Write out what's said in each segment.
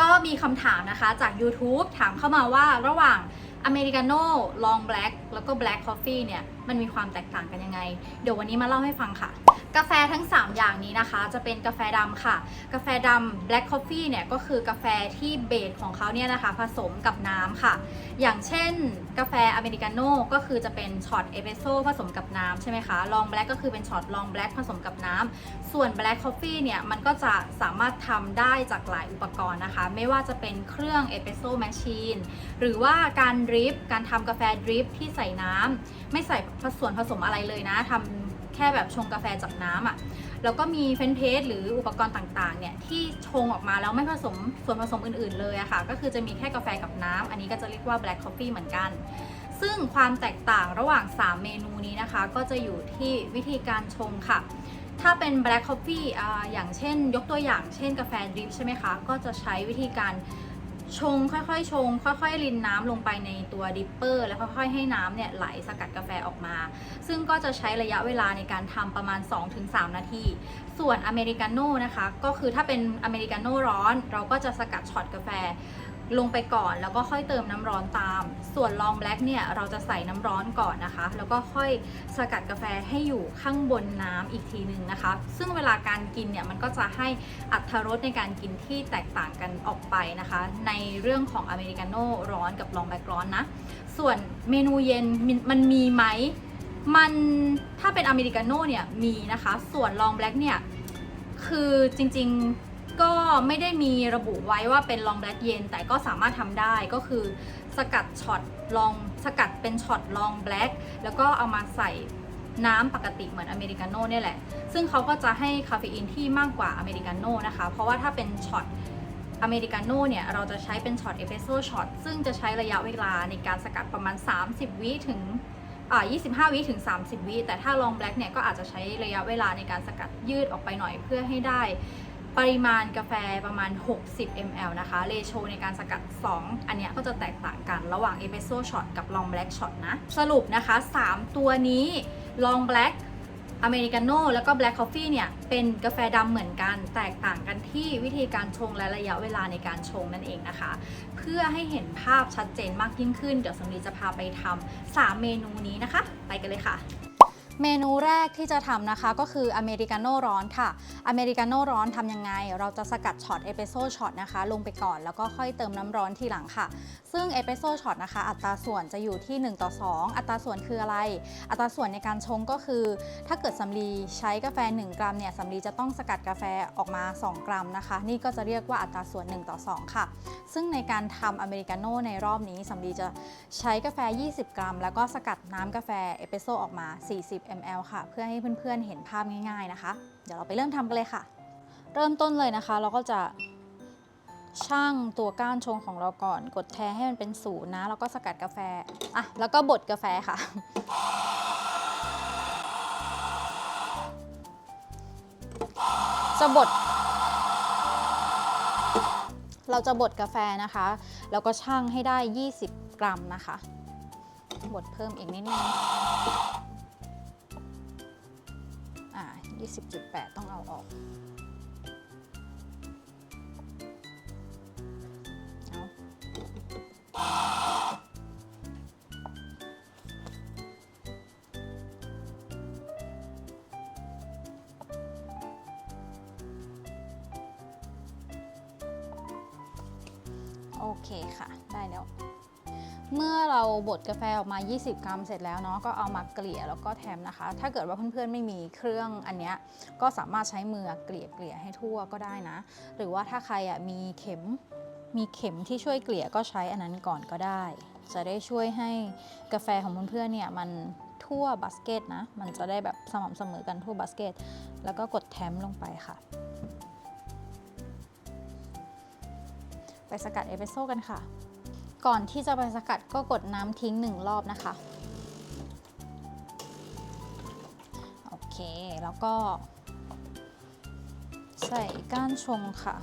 ก็มีคำถามนะคะจาก YouTube ถามเข้ามาว่าระหว่างอเมริกาโน่ลองแบล็กแล้วก็แบล็กคอฟฟี่เนี่ย มันมีความแตกต่างกันยังไง เดี๋ยววันนี้มาเล่าให้ฟังค่ะ กาแฟทั้ง 3 อย่างนี้นะคะ จะเป็นกาแฟดำค่ะ กาแฟดำ black coffee เนี่ยก็คือกาแฟที่เบสของเขาเนี่ยนะคะ ผสมกับน้ำค่ะ อย่างเช่น กาแฟอเมริกาโน่ก็คือจะเป็นช็อตเอสเปรสโซ่ผสมกับน้ำใช่ไหมคะลองแบล็กก็คือเป็นช็อตลองแบล็กผสมกับน้ำส่วน black coffee เนี่ยมันก็จะสามารถทำได้จากหลายอุปกรณ์นะคะ ไม่ว่าจะเป็นเครื่องเอสเปรสโซ่แมชชีนหรือว่าการดริปการทำกาแฟดริปที่ใส่น้ำไม่ใส่ส่วนผสมอะไรเลยนะทำแค่แบบชงกาแฟจากน้ำอะแล้วก็มีเฟนเพสหรืออุปกรณ์ต่างๆเนี่ยที่ชงออกมาแล้วไม่ผสมส่วนผสมอื่นๆเลยอะค่ะ ก็คือจะมีแค่กาแฟกับน้ำอันนี้ก็จะเรียกว่า black coffee เหมือนกัน ซึ่งความแตกต่างระหว่าง 3 เมนูนี้นะคะ ก็จะอยู่ที่วิธีการชงค่ะ ถ้าเป็น black coffee อ่าอย่างเช่น ยกตัวอย่างเช่นกาแฟดริปใช่ไหมคะ ก็จะใช้วิธีการ ชงค่อยๆ ชง ค่อยๆ รินน้ำลงไปในตัวดิปเปอร์ แล้วค่อยๆ ให้น้ำเนี่ยไหลสกัดกาแฟออกมา ซึ่งก็จะใช้ระยะเวลาในการทำประมาณ 2-3 นาที ส่วนอเมริกาโน่นะคะ ก็คือถ้าเป็นอเมริกาโน่ร้อน เราก็จะสกัดช็อตกาแฟ ลงไปก่อนแล้วก็ค่อยเติมน้ำร้อนตาม ส่วนลองแบล็กเนี่ยเราจะใส่น้ำร้อนก่อนนะคะ แล้วก็ค่อยสกัดกาแฟให้อยู่ข้างบนน้ำอีกทีหนึ่งนะคะ ซึ่งเวลาการกินเนี่ยมันก็จะให้อัตรรสในการกินที่แตกต่างกันออกไปนะคะ ในเรื่องของอเมริกาโน่ร้อนกับลองแบล็กร้อนนะ ส่วนเมนูเย็นมันมันมีไหมมันถ้าเป็นอเมริกาโน่เนี่ยมีนะคะ ส่วนลองแบล็กเนี่ยคือจริงๆ ก็ไม่ได้มีระบุไว้ว่าเป็นลองแบล็กเย็นแต่ก็สามารถทำได้ก็คือสกัดช็อตลองสกัดเป็นช็อตลองแบล็กแล้วก็เอามาใส่น้ำปกติเหมือนอเมริกาโน่เนี่ยแหละ ซึ่งเขาก็จะให้คาเฟอีนที่มากกว่าอเมริกาโน่นะคะ เพราะว่าถ้าเป็นช็อตอเมริกาโน่เนี่ย เราจะใช้เป็นช็อตเอสเปรสโซ่ช็อตซึ่งจะใช้ระยะเวลาในการสกัดประมาณ 30 วิถึงอ่า25 วิถึง 30 วิแต่ถ้าลองแบล็กเนี่ย ก็อาจจะใช้ระยะเวลาในการสกัดยืดออกไปหน่อยเพื่อให้ได้ ปริมาณกาแฟประมาณ 60 ml นะคะเลโชในการสกัด 2 อันเนี้ยก็จะแตกต่างกันระหว่างเอสเปรสโซ่ช็อตกับลองแบล็กช็อตนะ สรุปนะคะ 3 ตัวนี้ลองแบล็กอเมริกาโน่แล้วก็แบล็คคอฟฟี่เนี่ย เป็นกาแฟดำเหมือนกันแตกต่างกันที่วิธีการชงและระยะเวลาในการชงนั่นเองนะคะ เพื่อให้เห็นภาพชัดเจนมากยิ่งขึ้น เดี๋ยวสมรีจะพาไปทำ3เมนูนี้นะคะ ไปกันเลยค่ะ เมนูแรกที่จะทำนะคะก็คืออเมริกาโน่ร้อนค่ะ อเมริกาโน่ร้อนทำยังไง เราจะสกัดช็อตเอสเปรสโซ่ช็อตนะคะ ลงไปก่อนแล้วก็ค่อยเติมน้ำร้อนทีหลังค่ะ ซึ่งเอสเปรสโซ่ช็อตนะคะ อัตราส่วนจะอยู่ที่ 1 ต่อ 2 อัตราส่วนคืออะไร อัตราส่วนในการชงก็คือ ถ้าเกิดสำลีใช้กาแฟ 1 กรัมเนี่ยสำลีจะต้องสกัดกาแฟออกมา 2 กรัมนะคะ นี่ก็จะเรียกว่าอัตราส่วน 1 ต่อ 2 ค่ะ ซึ่งในการทำอเมริกาโน่ในรอบนี้สำลีจะใช้กาแฟ 20 กรัม แล้วก็สกัดน้ำกาแฟเอสเปรสโซ่ออกมา 40 ml ค่ะ เพื่อให้เพื่อนๆ เห็นภาพง่ายๆนะคะ เดี๋ยวเราไปเริ่มทำกันเลยค่ะ เริ่มต้นเลยนะคะ เราก็จะช่างตัวก้านชงของเราก่อน กดแทให้มันเป็นศูนย์นะ แล้วก็สกัดกาแฟ อะ แล้วก็บดกาแฟค่ะ จะบด เราจะบดกาแฟนะคะ แล้วก็ช่างให้ได้ 20 กรัมนะคะ บดเพิ่มอีกนิดนึง 20.8 ต้องเอาออก เอาโอเคค่ะ ได้แล้ว เมื่อเราบดกาแฟออกมา 20 กรัมเสร็จแล้วเนาะก็เอามาเกลี่ยแล้วก็แถมนะคะ ถ้าเกิดว่าเพื่อนๆไม่มีเครื่องอันเนี้ยก็สามารถใช้มือเกลี่ยเกลี่ยให้ทั่วก็ได้นะ หรือว่าถ้าใครอะมีเข็มมีเข็มที่ช่วยเกลี่ยก็ใช้อันนั้นก่อนก็ได้ จะได้ช่วยให้กาแฟของเพื่อนๆเนี่ยมันทั่วบาสเกตนะ มันจะได้แบบสม่ำเสมอกันทั่วบาสเกต แล้วก็กดแถมลงไปค่ะ ไปสกัดเอสเปรสโซ่กันค่ะ ก่อนที่จะไปสกัดก็กดน้ำทิ้งหนึ่งรอบนะคะ โอเค แล้วก็ ใส่ก้านชงค่ะ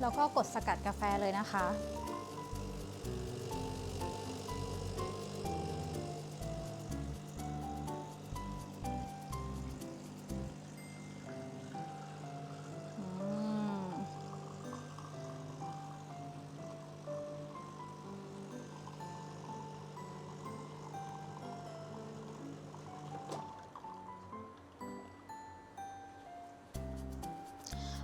แล้วก็กดสกัดกาแฟเลยนะคะ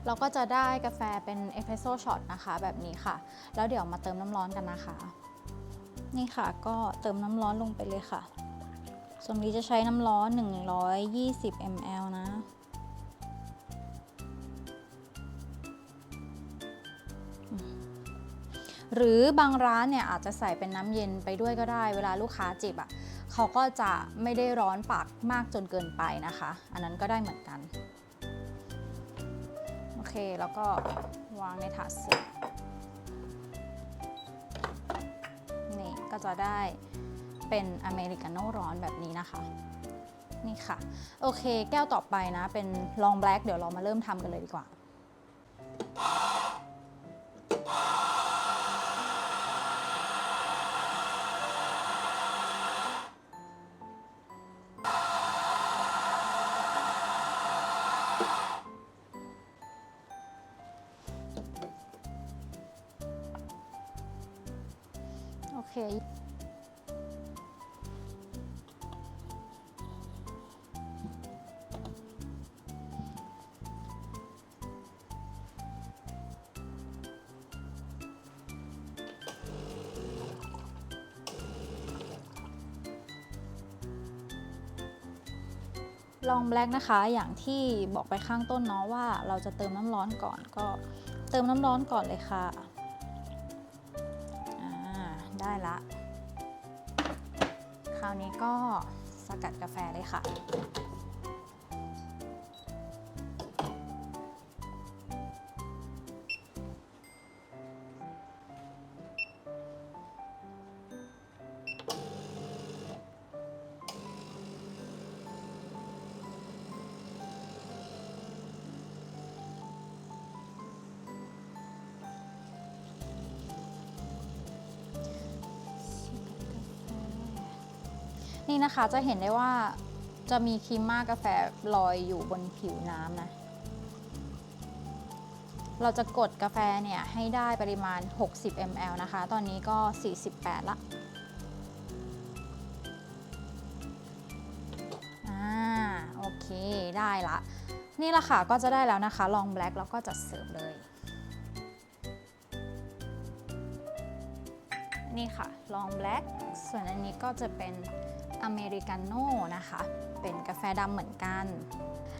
เราก็จะได้กาแฟเป็นเอสเ e รสโซช็อตนะคะแบบนี้ค่ะ แล้วเดี๋ยวมาเติมน้ำร้อนกันนะคะ นี่ค่ะก็เติมน้ำร้อนลงไปเลยค่ะส่วนนี้จะใช้น้ำร้อน 120 ml นะ หรือบางร้านเนี่ยอาจจะใส่เป็นน้ำเย็นไปด้วยก็ได้ เวลาลูกค้าจิบอะ่ะ เขาก็จะไม่ได้ร้อนปากมากจนเกินไปนะคะ อันนั้นก็ได้เหมือนกัน เค แล้วก็วางในถาดเสิร์ฟนี่ก็จะได้เป็นอเมริกาโน่ร้อนแบบนี้นะคะ นี่ค่ะ โอเค แก้วต่อไปนะ เป็นลองแบล็กเดี๋ยวเรามาเริ่มทำกันเลยดีกว่า ลองแบล็กนะคะอย่างที่บอกไปข้างต้นเนาะว่าเราจะเติมน้ำร้อนก่อนก็เติมน้ำร้อนก่อนเลยค่ะอ่าได้ละ คราวนี้ก็สกัดกาแฟเลยค่ะ นี่นะคะจะเห็นได้ว่าจะมีครีมม่ากาแฟลอยอยู่บนผิวน้ำนะ เราจะกดกาแฟเนี่ยให้ได้ปริมาณ 60 ml นะคะ ตอนนี้ก็ 48 ละอ่าโอเคได้ละ นี่ละค่ะก็จะได้แล้วนะคะ ลองแบล็กแล้วก็จัดเสิร์ฟเลย นี่ค่ะ ลองแบล็กส่วนอันนี้ก็จะเป็น อเมริกาโน่นะคะ เป็นกาแฟดำเหมือนกัน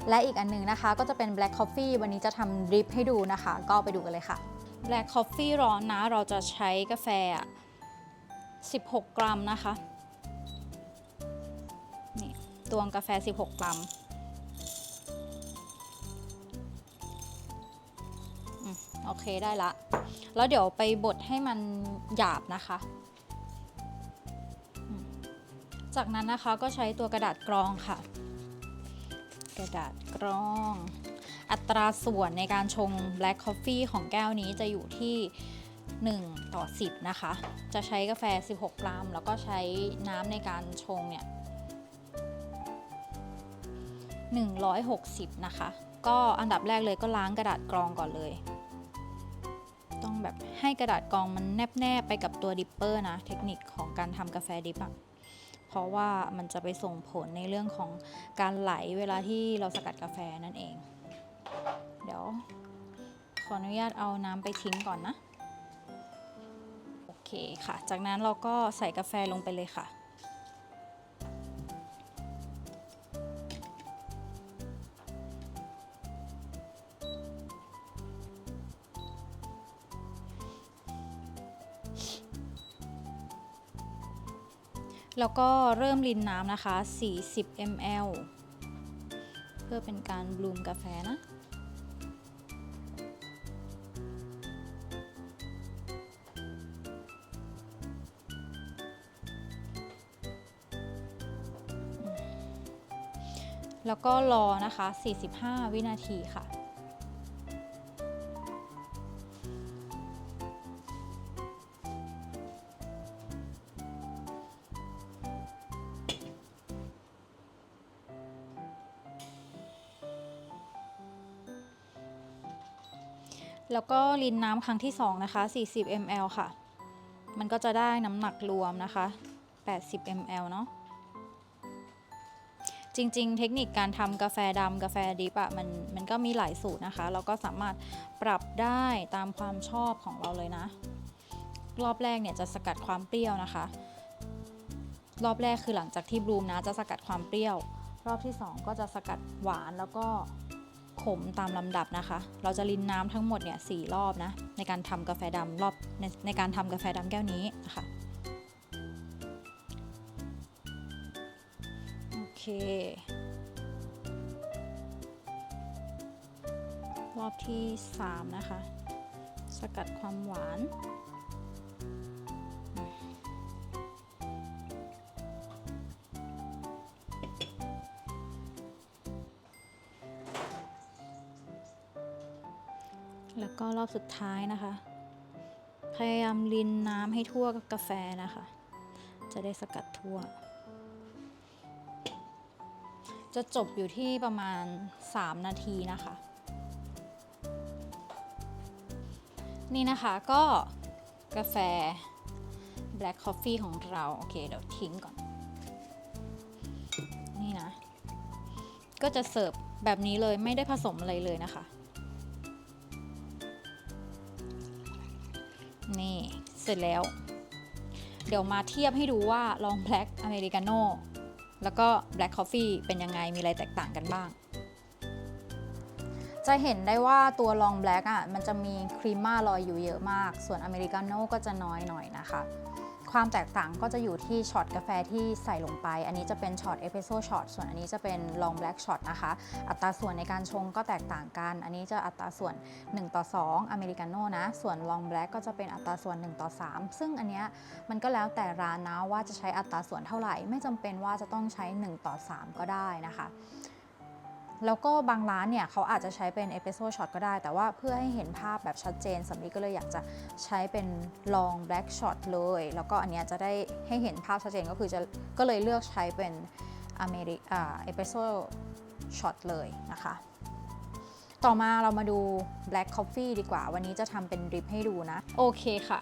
และอีกอันหนึงนะคะ ก็จะเป็น Black Coffee วันนี้จะทำดริปให้ดูนะคะ ก็ไปดูกันเลยค่ะ Black Coffee ร้อนนะ เราจะใช้กาแฟ 16 กรัมนะคะนี่ตวงกาแฟ 16 กรัมโอเคได้ละ แล้วเดี๋ยวไปบดให้มันหยาบนะคะ จากนั้นนะคะก็ใช้ตัวกระดาษกรองค่ะ กระดาษกรอง อัตราส่วนในการชง Black Coffee ของแก้วนี้จะอยู่ที่ 1 ต่อ 10 นะคะ จะใช้กาแฟ 16 กรัม แล้วก็ใช้น้ำในการชงเนี่ย160 นะคะ ก็อันดับแรกเลยก็ล้างกระดาษกรองก่อนเลย ต้องแบบให้กระดาษกรองมันแนบแนบๆไปกับตัวดิปเปอร์นะ เทคนิคของการทำกาแฟดิบอะ เพราะว่ามันจะไปส่งผลในเรื่องของการไหลเวลาที่เราสกัดกาแฟนั่นเอง เดี๋ยว ขออนุญาตเอาน้ำไปทิ้งก่อนนะ โอเคค่ะ จากนั้นเราก็ใส่กาแฟลงไปเลยค่ะ แล้วก็เริ่มรินน้ำนะคะ 40 ml เพื่อเป็นการบลูมกาแฟนะแล้วก็รอนะคะ 45 วินาทีค่ะ แล้วก็ลินน้ำครั้งที่ 2 นะคะ 40 ml ค่ะ มันก็จะได้น้ำหนักรวมนะคะ 80 ml เนาะจริงๆ เทคนิคการทำกาแฟดำกาแฟดิบอะมันมันก็มีหลายสูตรนะคะ เราก็สามารถปรับได้ตามความชอบของเราเลยนะ รอบแรกเนี่ยจะสกัดความเปรี้ยวนะคะ รอบแรกคือหลังจากที่บลูมนะจะสกัดความเปรี้ยว รอบที่ 2 ก็จะสกัดหวานแล้วก็ ขมตามลำดับนะคะ เราจะรินน้ำทั้งหมดเนี่ยสรอบนะในการทำกาแฟดำรอบในในการทำกาแฟดำแก้วนี้นะคะโอเค รอบที่ 3 นะคะ สกัดความหวาน อบสุดท้ายนะคะ พยายามรินน้ำให้ทั่วกับกาแฟนะคะ จะได้สกัดทั่ว จะจบอยู่ที่ประมาณ 3 นาทีนะคะ นี่นะคะก็กาแฟ black coffee ของเรา โอเค เดี๋ยวทิ้งก่อน นี่นะ ก็จะเสิร์ฟแบบนี้เลยไม่ได้ผสมอะไรเลยนะคะ นี่เสร็จแล้ว เดี๋ยวมาเทียบให้ดูว่าลองแบล็กอเมริกาโน่แล้วก็แบล็กคอฟฟี่เป็นยังไงมีอะไรแตกต่างกันบ้าง จะเห็นได้ว่าตัวลองแบล็กอะมันจะมีครีมม่าลอยอยู่เยอะมาก ส่วนอเมริกาโน่ก็จะน้อยหน่อยนะคะ ความแตกต่างก็จะอยู่ที่ช็อตกาแฟที่ใส่ลงไป อันนี้จะเป็นช็อตเอสเปรสโซ่ช็อตส่วนอันนี้จะเป็นลองแบล็กช็อตนะคะ อัตราส่วนในการชงก็แตกต่างกัน อันนี้จะอัตราส่วน 1 ต่อ 2 อเมริกาโน่นะ ส่วนลองแบล็กก็จะเป็นอัตราส่วน 1 ต่อ 3 ซึ่งอันเนี้ยมันก็แล้วแต่ร้านนะว่าจะใช้อัตราส่วนเท่าไหร่ ไม่จำเป็นว่าจะต้องใช้ 1 ต่อ 3 ก็ได้นะคะ แล้วก็บางร้านเนี่ยเขาอาจจะใช้เป็นเอสเปรสโซ่ช็อตก็ได้ แต่ว่าเพื่อให้เห็นภาพแบบชัดเจนสำลีก็เลยอยากจะใช้เป็นลองแบล็กช็อตเลย แล้วก็อันเนี้ยจะได้ให้เห็นภาพชัดเจนก็คือจะก็เลยเลือกใช้เป็นอเมริอ่าเอสเปรสโซ่ช็อตเลยนะคะ ต่อมาเรามาดู Black Coffee ดีกว่า วันนี้จะทำเป็นดริปให้ดูนะ โอเคค่ะ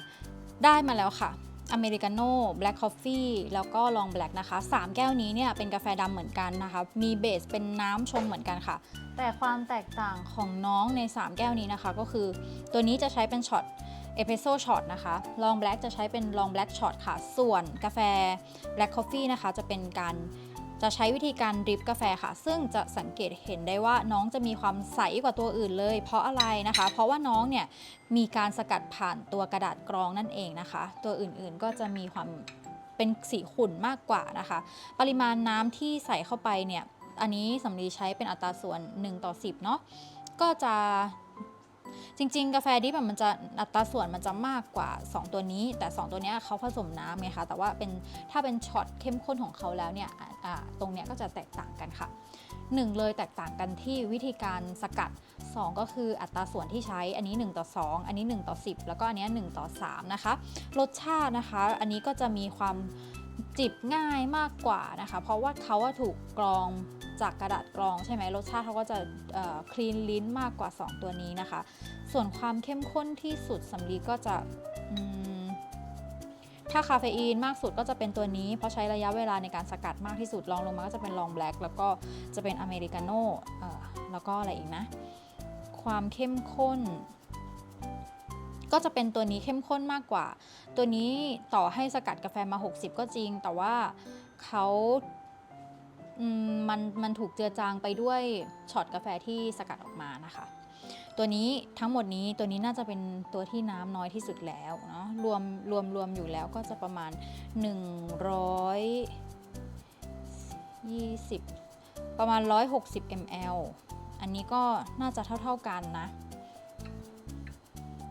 ได้มาแล้วค่ะ อเมริกาโน่แบล็กคอฟฟี่แล้วก็ลองแบล็กนะคะ 3 แก้วนี้เนี่ยเป็นกาแฟดำเหมือนกันนะคะ มีเบสเป็นน้ำชงเหมือนกันค่ะ แต่ความแตกต่างของน้องใน 3 แก้วนี้นะคะ ก็คือตัวนี้จะใช้เป็นช็อตเอสเปรสโซช็อตนะคะ ลองแบล็กจะใช้เป็นลองแบล็กช็อตค่ะ ส่วนกาแฟแบล็กคอฟฟี่นะคะ จะเป็นการ จะใช้วิธีการดริปกาแฟค่ะ ซึ่งจะสังเกตเห็นได้ว่าน้องจะมีความใสกว่าตัวอื่นเลย เพราะอะไรนะคะ เพราะว่าน้องเนี่ยมีการสกัดผ่านตัวกระดาษกรองนั่นเองนะคะ ตัวอื่นๆก็จะมีความเป็นสีขุ่นมากกว่านะคะ ปริมาณน้ำที่ใส่เข้าไปเนี่ยอันนี้สำลีใช้เป็นอัตราส่วน 1 ต่อ 10 เนาะก็จะ จริง ๆ กาแฟดิบมันจะอัตราส่วนมันจะมากกว่า 2 ตัวนี้ แต่ 2 ตัวเนี้ยเขาผสมน้ำไงคะแต่ว่าเป็นถ้าเป็นช็อตเข้มข้นของเขาแล้วเนี่ยตรงเนี้ยก็จะแตกต่างกันค่ะ 1 เลยแตกต่างกันที่วิธีการสกัด 2 ก็คืออัตราส่วนที่ใช้อันนี้ 1 ต่อ 2 อันนี้ 1 ต่อ 10 แล้วก็อันเนี้ย1ต่อ 3 นะคะ รสชาตินะคะ อันนี้ก็จะมีความจิบง่ายมากกว่านะคะ เพราะว่าเขาถูกกรอง จากกระดาษกรองใช่ไหมรสชาติเขาก็จะคลีนลิ้นมากกว่า 2 ตัวนี้นะคะ ส่วนความเข้มข้นที่สุดสำลีก็จะถ้าคาเฟอีนมากสุดก็จะเป็นตัวนี้ เพราะใช้ระยะเวลาในการสกัดมากที่สุดลองลงมาก็จะเป็นลองแบล็กแล้วก็จะเป็นอเมริกาโน่แล้วก็อะไรอีกนะ ความเข้มข้น ก็จะเป็นตัวนี้เข้มข้นมากกว่า ตัวนี้ต่อให้สกัดกาแฟมา 60 ก็จริง แต่ว่าเขา อืมมันมันถูกเจือจางไปด้วยช็อตกาแฟที่สกัดออกมานะคะ ตัวนี้ทั้งหมดนี้ตัวนี้น่าจะเป็นตัวที่น้ำน้อยที่สุดแล้วเนาะรวมรวมรวมอยู่แล้วก็จะประมาณ 120 ประมาณ 160 ml อันนี้ก็น่าจะเท่า ๆกันนะ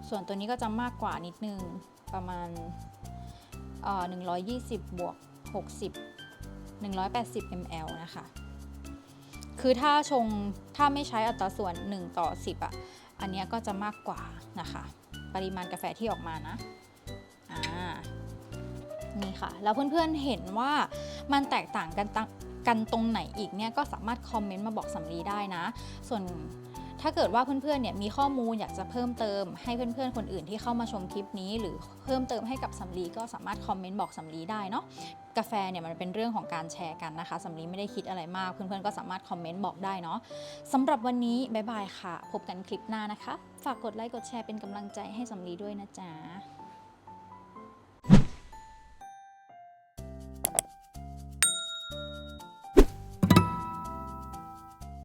ส่วนตัวนี้ก็จะมากกว่านิดนึงประมาณเอ่อ120 บวก 60 180 ml นะคะ คือถ้าชงถ้าไม่ใช้อัตราส่วน 1 ต่อ 10อะ อันเนี้ยก็จะมากกว่านะคะ ปริมาณกาแฟที่ออกมานะ อ่า นี่ค่ะ แล้วเพื่อนๆเห็นว่ามันแตกต่างกันตังกันตรงไหนอีกเนี่ยก็สามารถคอมเมนต์มาบอกสำลีได้นะ ส่วน ถ้าเกิดว่าเพื่อนๆเนี่ยมีข้อมูลอยากจะเพิ่มเติม ให้เพื่อนๆ คนอื่นที่เข้ามาชมคลิปนี้ หรือเพิ่มเติมให้กับสำลีก็สามารถคอมเมนต์บอกสำลีได้เนาะกาแฟเนี่ยมันเป็นเรื่องของการแชร์กันนะคะสำลีไม่ได้คิดอะไรมากเพื่อนๆก็สามารถคอมเมนต์บอกได้เนาะสำหรับวันนี้บ๊ายบายค่ะ พบกันคลิปหน้านะคะ ฝากกดไลค์กดแชร์เป็นกำลังใจให้สำลีด้วยนะจ๊ะ